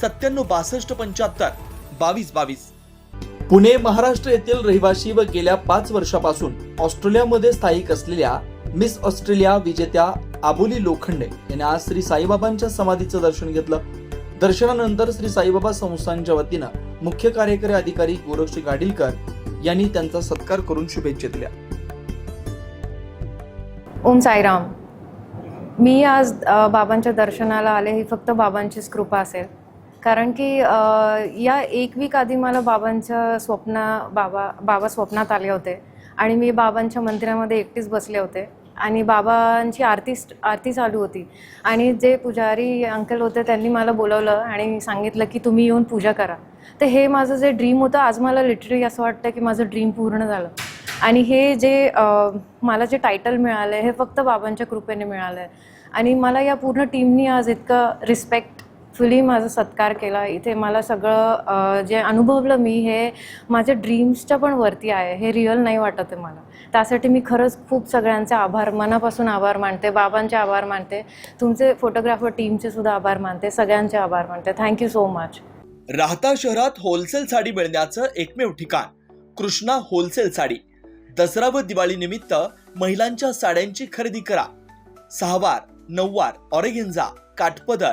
सत्त्याण्णव बासष्ट पंच्याहत्तर. बावीस बावीस. पुणे महाराष्ट्र येथील रहिवासी व गेल्या पाच वर्षापासून ऑस्ट्रेलियामध्ये स्थायिक असलेल्या मिस ऑस्ट्रेलिया विजेत्या आबोली लोखंडे यांनी आज श्री साईबाबांच्या समाधीचं दर्शन घेतलं. दर्शनानंतर श्री साईबाबा संस्थांच्या वतीनं मुख्य कार्यकारी अधिकारी गोरक्षी गाडीलकर यांनी त्यांचा सत्कार करून शुभेच्छा दिल्या. ओम साईराम. मी आज बाबांच्या दर्शनाला आले ही फक्त बाबांचीच कृपा असेल. कारण की या एक वीक आधी मला बाबांचं स्वप्न बाबा बाबा स्वप्नात आले होते. आणि मी बाबांच्या मंदिरामध्ये एकटीच बसले होते. आणि बाबांची आरती आरती चालू होती. आणि जे पुजारी अंकल होते त्यांनी मला बोलवलं आणि सांगितलं की तुम्ही येऊन पूजा करा. तर हे माझं जे ड्रीम होतं आज मला लिटरली असं वाटतं की माझं ड्रीम पूर्ण झालं. आणि हे जे मला जे टायटल मिळालं आहे हे फक्त बाबांच्या कृपेने मिळालं. आहे आणि मला या पूर्ण टीमनी आज इतकं रिस्पेक्ट फुली माझा सत्कार केला. इथे मला सगळं जे अनुभवलं मी हे माझ्या ड्रीम्सच्या पण वरती आहे. हे रिअल नाही वाटत आहे मला. त्यासाठी मी खरंच खूप सगळ्यांचे आभार मनापासून आभार मानते बाबांचे आभार मानते तुमचे फोटोग्राफर टीमचे सुद्धा आभार मानते सगळ्यांचे आभार मानते. थँक्यू सो मच राहता शहरात होलसेल साडी मिळण्याचं एकमेव ठिकाण कृष्णा होलसेल साडी. दसरा व दिवाळी निमित्त महिलांच्या साड्यांची खरेदी करा. सहावार नऊवार ऑरेगेंजा काठपदर